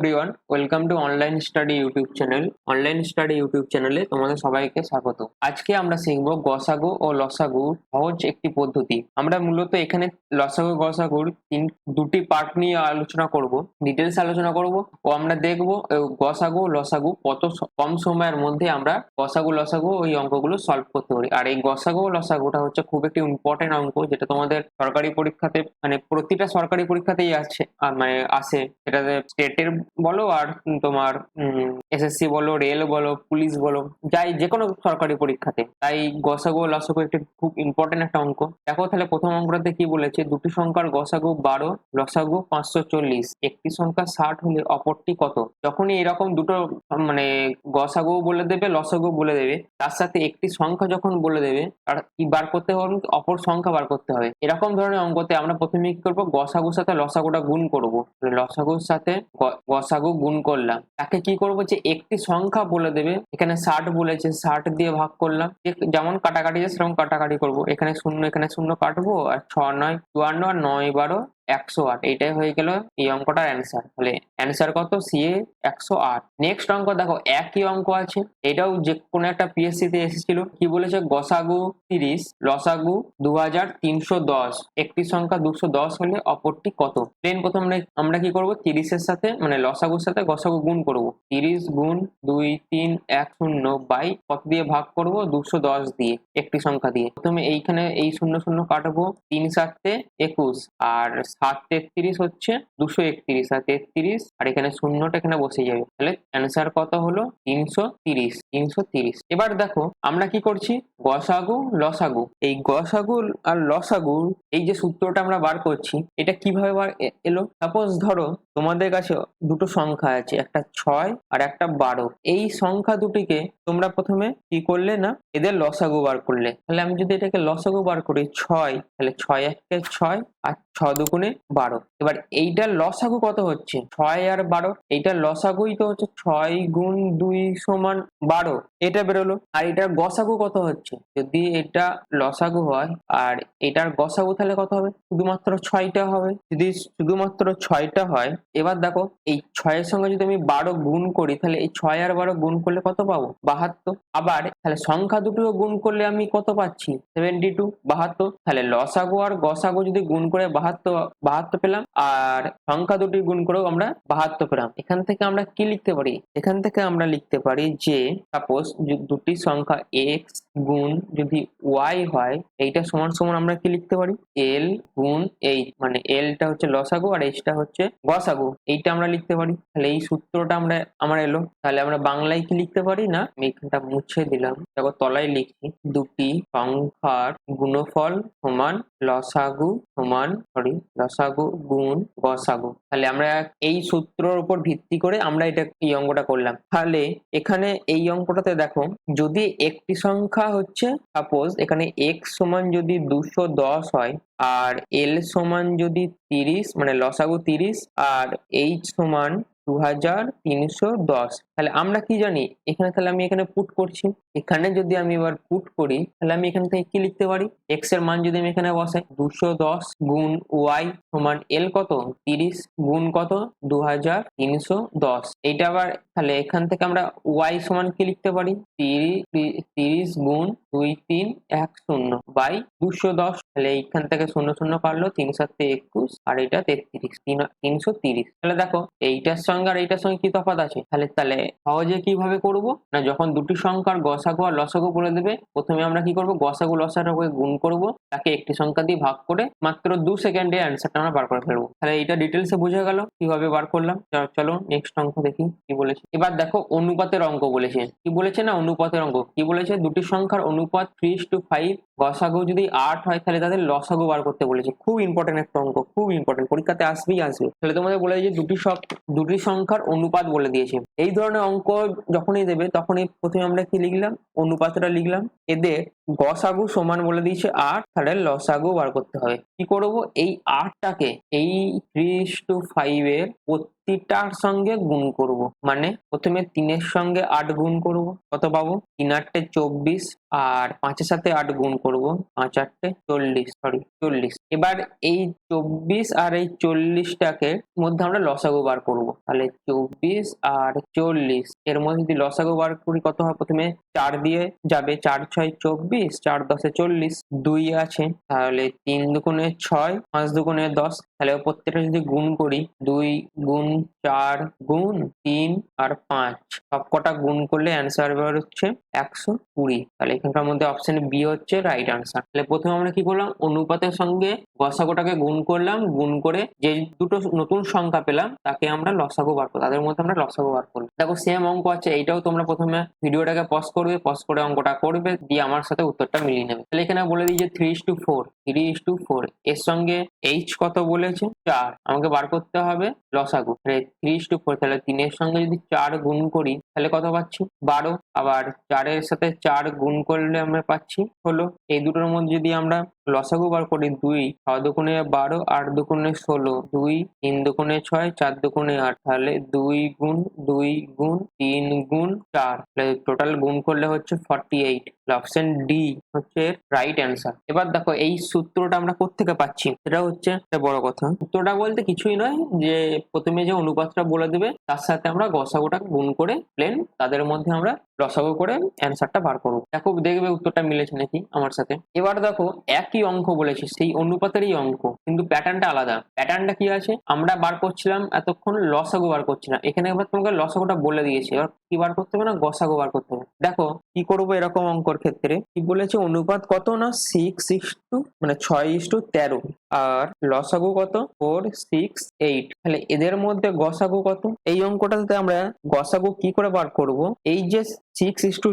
hambre everyone welcome to online study YouTube channel online study YouTube চ্যানেলে তোমাদের সবাইকে স্বাগত। আজকে আমরা শিখব গসাগু ও লসাগু সহজ একটি পদ্ধতি। আমরা মূলত এখানে লসাগু গসাগুর তিন, দুটি পার্ট নিয়ে আলোচনা করব ডিটেলস আলোচনা করব ও আমরা দেখব গসাগু, লসাগু কত কম সময়ের মধ্যে আমরা গসাগু, লসাগু ওই অঙ্কগুলো সলভ করতে পারি। আর এই গসাগু, লসাগুটা হচ্ছে খুব একটি ইম্পর্টেন্ট অঙ্ক যেটা তোমাদের সরকারি পরীক্ষাতে মানে প্রতিটা সরকারি পরীক্ষাতেই আছে মানে আসে। সেটাতে স্টেটের বলো আর তোমার এসএসসি বলো রেল বলো পুলিশ বলো, যাই যে কোনো সরকারি পরীক্ষাতে। তাই গসাগু লসাগু একটি খুব ইম্পর্টেন্ট একটা অঙ্ক। দেখো তাহলে প্রথম অঙ্কটাতে কি বলেছে? দুটি সংখ্যার গসাগু বারো, লসাগু পাঁচশো চল্লিশ। একটি সংখ্যা ষাট হলে অপরটি কত? যখনই এরকম দুটো মানে গসাগু বলে দেবে লসাগু বলে দেবে, তার সাথে একটি সংখ্যা যখন বলে দেবে আর কি বার করতে হবে? অপর সংখ্যা বার করতে হবে। এরকম ধরনের অঙ্কতে আমরা প্রথমে কি করব? গসাগুর সাথে লসাগুটা গুণ করব। লসাগুর সাথে গ- গসাগু গুণ করলাম। তাকে কি করব যে একটি সংখ্যা বলে দেবে। এখানে ষাট বলেছে, ষাট দিয়ে ভাগ করলাম। যেমন কাটাকাটি সেরকম কাটাকাটি করব। এখানে শূন্য এখানে শূন্য কাটবো, আর ছ নয়, চুয়ান্ন আর নয় বারো একশো আট, এইটাই হয়ে গেল এই অঙ্কটার অ্যান্সার তাহলে অ্যান্সার কত? সিএ একশো আট। নেক্সট অঙ্ক দেখো, একই অঙ্ক আছে, এটাও যে কোনো একটা পিএসসি তে এসেছিল। কি বলেছে? গসাগু তিরিশ লসাগু দু হাজার তিনশো দশ। একটি সংখ্যা দুশো দশ হলে অপরটি কত? প্লেন প্রথম আমরা কি করব? তিরিশের সাথে মানে লসাগুর সাথে গসাগু গুণ করব। তিরিশ গুণ দুই তিন এক শূন্য বাই কত দিয়ে ভাগ করব? দুশো দশ দিয়ে একটি সংখ্যা দিয়ে। প্রথমে এইখানে এই শূন্য শূন্য কাটবো তিন সাতে একুশ। আর সাত তেত্রিশ হচ্ছে দুশো একত্রিশ, আর তেত্রিশ, আর এখানে শূন্যটা এখানে বসে যাবে। তাহলে অ্যান্সার কত হলো? তিনশো তিরিশ তিনশো তিরিশ। এবার দেখো, আমরা কি করছি? গসাগু, লসাগু। এই গসাগু আর লসাগু, এই যে সূত্রটা আমরা বার করছি, এটা কীভাবে বার এলো? সাপোজ ধরো, তোমাদের কাছে দুটো সংখ্যা আছে, একটা ছয় আর একটা বারো। এই সংখ্যা দুটিকে তোমরা প্রথমে কি করলে না? এদের লসাগু বার করলে। তাহলে আমি যদি এটাকে লসাগু বার করি, ছয়, তাহলে ছয় একে ছয় আর ছ দুগুণে বারো। এবার এইটার লসাগু কত হচ্ছে? ছয় আর বারো। এইটার লসাগুই তো হচ্ছে ছয় গুণ দুই সমান বারো। এটা বেরোলো। আর এটার গসাগু কত হচ্ছে? যদি এটা লসাগু হয়, আর এটার গসাগু তাহলে কত হবে? শুধুমাত্র ছয়টা হবে। যদি শুধুমাত্র ছয়টা হয়, এবার দেখো, এই ছয়ের সঙ্গে যদি আমি বারো গুণ করি, তাহলে এই ছয় আর বারো গুণ করলে কত পাবো? বাহাত্তর। আবার তাহলে সংখ্যা দুটো গুণ করলে আমি কত পাচ্ছি? সেভেন্টি টু, বাহাত্তর। তাহলে লসাগু আর গসাগু যদি গুণ করে বাহাত্তর বাহাত্তর পেলাম, আর সংখ্যা দুটি গুণ করেও আমরা বাহাত্তর পেলাম। এখান থেকে আমরা কি লিখতে পারি? এখান থেকে আমরা লিখতে পারি যে সাপোজ দুটি সংখ্যা এক্স গুণ যদি ওয়াই হয়, এইটা সমান সমান আমরা কি লিখতে পারি? এল গুণ এইচ মানে এলটা হচ্ছে লসাগু আর এইচটা হচ্ছে গসাগু। এইটা আমরা লিখতে পারি। তাহলে এই সূত্রটা আমরা, আমার এলো। তাহলে আমরা বাংলায় কি লিখতে পারি না? আমি এখানটা মুছে দিলাম। দেখো, তলায় লিখছি দুটি সংখ্যার গুণফল সমান লসাগু সমান সরি লসাগু গুণ গসাগু। তাহলে আমরা এই সূত্রর উপর ভিত্তি করে আমরা এটা এই অঙ্কটা করলাম। তাহলে এখানে এই অঙ্কটাতে দেখো, যদি একটি সংখ্যা হচ্ছে সাপোজ এখানে এক্স সমান যদি দুশো দশ হয়, আর এল সমান যদি তিরিশ মানে লসাগু তিরিশ, আর এইচ সমান দু হাজার তিনশো দশ। তাহলে আমরা কি জানি? এখানে তাহলে আমি এখানে পুট করছি। এখানে যদি আমি এবার পুট করি, তাহলে আমি এখান থেকে কি লিখতে পারি? এক্সের মান যদি আমি এখানে বসাই, দুশো দশ গুণ ওয়াই সমান এল কত? তিরিশ গুণ কত? দু হাজার তিনশো দশ। এইটা আবার তাহলে এখান থেকে আমরা ওয়াই সমান কি লিখতে পারি? তিরিশ তিরিশ গুণ দুই তিন এক শূন্য বাই দুশো দশ তাহলে এইখান থেকে শূন্য শূন্য কাটলো তিন সাতে একুশ আর এটা তেত্রিশ, তিন তিনশো তিরিশ তাহলে দেখো এইটার সঙ্গে আর এইটার সঙ্গে কি তফাৎ আছে? তাহলে তাহলে সহজে কীভাবে করব? না, যখন দুটি সংখ্যার গসাগু আর লসাগু বলে দেবে, প্রথমে আমরা কি করব? গসাগু লসাগুকে গুণ করব, তাকে একটি সংখ্যা দিয়ে ভাগ করে মাত্র দু সেকেন্ডে অ্যান্সারটা আমরা বার করে ফেলব। তাহলে এটা ডিটেলসে বোঝা গেল, কীভাবে বার করলাম? চলো নেক্সট অঙ্ক দেখি কি বলেছে। এবার দেখো অনুপাতের অঙ্ক বলেছে। কি বলেছে না অনুপাতের অঙ্ক? কি বলেছে? দুটি সংখ্যার অনুপাত থ্রি টু ফাইভ গসাগু যদি আট হয়, তাহলে তাদের লসাগু বার করতে বলেছে। খুব ইম্পর্টেন্ট একটা অঙ্ক, খুব ইম্পর্টেন্ট পরীক্ষাতে আসবেই আসবে। তাহলে তোমাদের বলে যে দুটি সব দুটি সংখ্যার অনুপাত বলে দিয়েছে। এই ধরনের অঙ্ক যখনই দেবে, তখনই প্রথমে আমরা কি লিখলাম? অনুপাতটা লিখলাম। এদের গসাগু সমান বলে দিয়েছে আট, তাহলে লসাগু বার করতে হবে। কি করব? এই আটটাকে, এই থ্রি টু ফাইভ এর প্রতিটার সঙ্গে গুণ করব। মানে প্রথমে তিনের সঙ্গে আট গুণ করব। কত পাবো? তিন আটটে চব্বিশ আর পাঁচের সাথে আট গুণ করব। পাঁচ আটটে চল্লিশ সরি চল্লিশ। এবার এই চব্বিশ আর এই চল্লিশটাকে মধ্যে আমরা লসাগু বার করব। তাহলে চব্বিশ আর চল্লিশ, এর মধ্যে যদি লসাগু বার করি কত হয়? প্রথমে চার দিয়ে যাবে চার ছয় চব্বিশ, চার দশে চল্লিশ, দুই আছে। তাহলে তিন দুগুণে ছয়, পাঁচ দুগুণে দশ। তাহলে প্রত্যেকটা যদি গুণ করি, দুই গুণ চার গুণ তিন আর পাঁচ সব কটা গুণ করলে অ্যান্সার বের হচ্ছে একশো কুড়ি। তাহলে এখানকার মধ্যে অপশন বি হচ্ছে রাইট আনসার তাহলে প্রথমে আমরা কি করলাম? অনুপাতের সঙ্গে গসাগুটাকে গুণ করলাম, গুণ করে যে দুটো নতুন সংখ্যা পেলাম, তাকে আমরা লসাগু বার করলাম। তাদের মধ্যে আমরা লসাগু বার করলাম। দেখো সেম অঙ্ক আছে। এইটাও তোমরা প্রথমে ভিডিওটাকে পজ করবে পজ করে অঙ্কটা করবে, দিয়ে আমার সাথে উত্তরটা মিলিয়ে নেবে। তাহলে এখানে বলে দিই যে three is two four three is two four এর সঙ্গে এইচ কত বলেছে? চার। আমাকে বার করতে হবে লসাগু। থ্রি ইস টু ফোর তাহলে তিনের সঙ্গে যদি চার গুণ করি, তাহলে কত পাচ্ছি? বারো। আবার চারের সাথে চার গুণ করলে আমরা পাচ্ছি হলো এই দুটোর মধ্যে যদি আমরা লসাগু বার করি দুই ছ দুকুণে বারো, আট দুকুণে ষোলো, দুই, তিন দুকুণে ছয়, চার দুকুণে আট। তাহলে দুই গুণ দুই গুণ, তিন গুণ, চার। টোটাল গুণ করলে হচ্ছে ফর্টি এইট অপশন ডি হচ্ছে রাইট অ্যান্সার এবার দেখো এই সূত্রটা আমরা কোত্থেকে পাচ্ছি? সেটা হচ্ছে বড় কথা। সূত্রটা বলতে কিছুই নয় যে প্রথমে যে অনুপাতটা বলে দেবে, তার সাথে আমরা গসাগুটা গুণ করে প্লেন তাদের মধ্যে আমরা রসাগু করে অ্যান্সারটা বার করব। দেখো, দেখবে উত্তরটা মিলেছে নাকি আমার সাথে? এবার দেখো, একই অঙ্ক বলেছে, সেই অনুপাতেরই অঙ্ক, কিন্তু প্যাটার্নটা আলাদা। প্যাটার্নটা কি আছে? আমরা বার করছিলাম এতক্ষণ লসাগো বার করছিলাম এখানে এবার তোমাকে লসাগোটা বলে দিয়েছে। এবার কি বার করতে হবে না? গসাগো বার করতে হবে। দেখো, কি করব এরকম অঙ্কর ক্ষেত্রে? কি বলেছে? অনুপাত কত না? সিক্স সিক্স টু মানে ছয় ইস টু তেরো। আর লসাগু কত? ফোর সিক্স এইট তাহলে এদের মধ্যে গসাগু কত? এই অঙ্কটাতে আমরা গসাগু কি করে বার করব? এই যে সিক্স ইস টু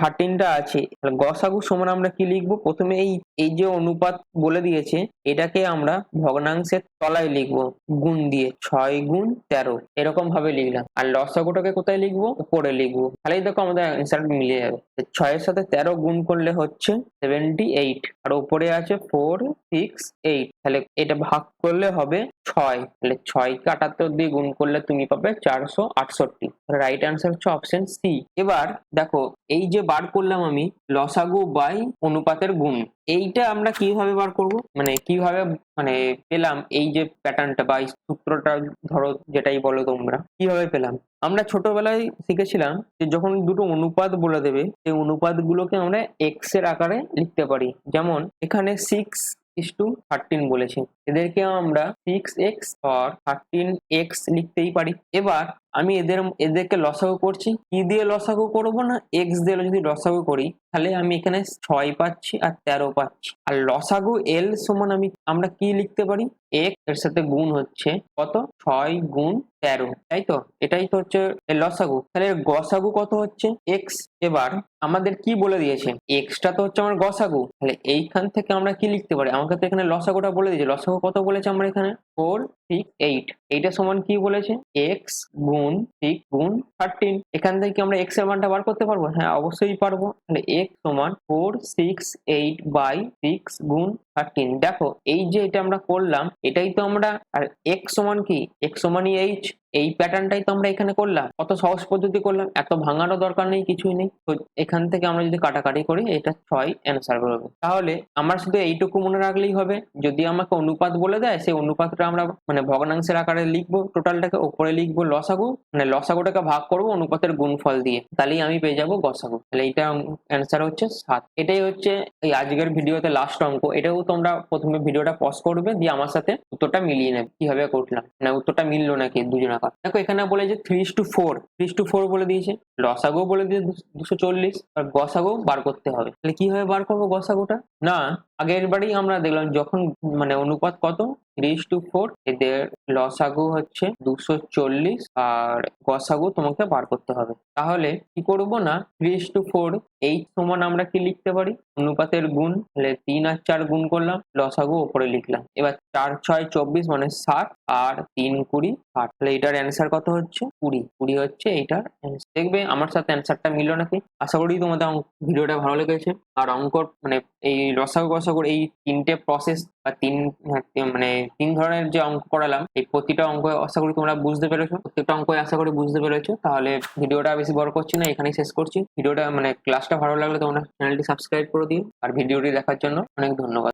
থার্টিনটা আছে গসাগু সমান আমরা কি লিখব? প্রথমে এই এই যে অনুপাত বলে দিয়েছে, এটাকে আমরা ভগ্নাংশের তলায় লিখব, গুণ দিয়ে, ছয় গুণ তেরো। এরকম ভাবে লিখলাম। আর লসাগুটাকে কোথায় লিখব? উপরে লিখব। তাহলেই দেখো আমাদের অ্যান্সার মিলে যাবে। ছয়ের সাথে তেরো গুণ করলে হচ্ছে সেভেন্টি এইট আর উপরে আছে ফোর সিক্স এইট তাহলে এটা ভাগ করলে হবে ছয়, তাহলে ছয়কে আটাত্তর দিয়ে গুণ করলে তুমি পাবে চারশো আটষট্টি। রাইট অ্যান্সার হচ্ছে অপশন সি এবার দেখো, এই যে বার করলাম আমি, লসাগু বাই অনুপাতের গুণ, এইটা আমরা কীভাবে বার করব? মানে কীভাবে মানে পেলাম এই যে প্যাটার্নটা বা সূত্রটা, ধরো যেটাই বলো তোমরা, কীভাবে পেলাম? আমরা ছোটবেলায় শিখেছিলাম যে যখন দুটো অনুপাত বলে দেবে, সেই অনুপাতগুলোকে আমরা এক্সের আকারে লিখতে পারি। যেমন এখানে সিক্স ইস টু থার্টিন বলেছে। এদেরকে আমরা সিক্স এক্স আর থার্টিন এক্স লিখতেই পারি। এবার আমি এদের, এদেরকে লসাগু করছি। কি দিয়ে লসাগু করব না? এক্স দিয়ে যদি লসাগু করি, তাহলে আমি এখানে ছয় পাচ্ছি আর তেরো পাচ্ছি। আর লসাগু এল সমান আমি, আমরা কি লিখতে পারি? এক এর সাথে গুণ হচ্ছে কত? ছয় গুণ তেরো। তাই তো? এটাই তো হচ্ছে লসাগু। তাহলে গসাগু কত হচ্ছে? এক্স এবার আমাদের কি বলে দিয়েছে? এক্সটা তো হচ্ছে আমার গসাগু। তাহলে এইখান থেকে আমরা কি লিখতে পারি? আমাকে তো এখানে লসাগুটা বলে দিয়েছে। লসাগু কত বলেছে আমরা এখানে? ফোর সিক্স এইট এইটা সমান কি বলেছে? এক্স গুণ সিক্স গুণ থার্টিন এখান থেকে আমরা এক্সের মানটা বার করতে পারব? হ্যাঁ অবশ্যই পারব। তাহলে এক্স সমান four six eight by six গুণ থার্টিন দেখো, এই যে এটা আমরা করলাম, এটাই তো আমরা, আর এক্স সমান কি? এক্স সমানই এইচ এই প্যাটার্নটাই তো আমরা এখানে করলাম। কত সহজ পদ্ধতি করলাম। এত ভাঙারও দরকার নেই, কিছুই নেই। তো এখান থেকে আমরা যদি কাটাকাটি করি, এটা ছয় অ্যান্সার বেরোবে তাহলে আমার শুধু এইটুকু মনে রাখলেই হবে। যদি আমাকে অনুপাত বলে দেয়, সেই অনুপাতটা আমরা মানে ভগ্নাংশের আকারে লিখব টোটালটাকে ওপরে লিখব লসাগু মানে লসাগুটাকে ভাগ করব অনুপাতের গুণফল দিয়ে। তাহলেই আমি পেয়ে যাব গসাগু। তাহলে এইটা অ্যান্সার হচ্ছে সাত। এটাই হচ্ছে এই আজকের ভিডিওতে লাস্ট অঙ্ক। এটাও তোমরা প্রথমে ভিডিওটা পজ করবে, দিয়ে আমার সাথে উত্তরটা মিলিয়ে নেবে। কীভাবে করলাম? না, উত্তরটা মিললো নাকি দুজন আকার? দেখো, এখানে বলে যে three two four three two four বলে দিয়েছে। লসাগু বলে দিয়েছে দুশো চল্লিশ। আর গসাগু বার করতে হবে। তাহলে কীভাবে বার করব গসাগুটা? না আগের বারেই আমরা দেখলাম যখন মানে অনুপাত কত? থ্রিস টু ফোর এদের লসাগু হচ্ছে দুশো চল্লিশ আর গসাগু তোমাকে বার করতে হবে। তাহলে কি করব না? থ্রিস টু ফোর এই সমান আমরা কি লিখতে পারি? অনুপাতের গুণ, তাহলে তিন আর চার গুণ করলাম লসাগু ওপরে লিখলাম। এবার চার, ছয়, চব্বিশ মানে ষাট, আর তিন, কুড়ি, ষাট। তাহলে এটার অ্যান্সার কত হচ্ছে? কুড়ি। কুড়ি হচ্ছে এইটার। দেখবে আমার সাথে অ্যান্সারটা মিললো নাকি? আশা করি তোমাদের অঙ্ক- ভিডিওটা ভালো লেগেছে। আর অঙ্কর মানে এই রসাগু গসাগুর এই তিনটে প্রসেস বা তিন হ্যাঁ, মানে তিন ধরনের যে অঙ্ক করালাম এই প্রতিটা অঙ্ক আশা করি তোমরা বুঝতে পেরেছ। প্রত্যেকটা অঙ্ক আশা করি বুঝতে পেরেছ। তাহলে ভিডিওটা বেশি বড় করছি না এখানেই শেষ করছি। ভিডিওটা মানে ক্লাসটা ভালো লাগলে তোমরা চ্যানেলটি সাবস্ক্রাইব করে দিও। আর ভিডিওটি দেখার জন্য অনেক ধন্যবাদ।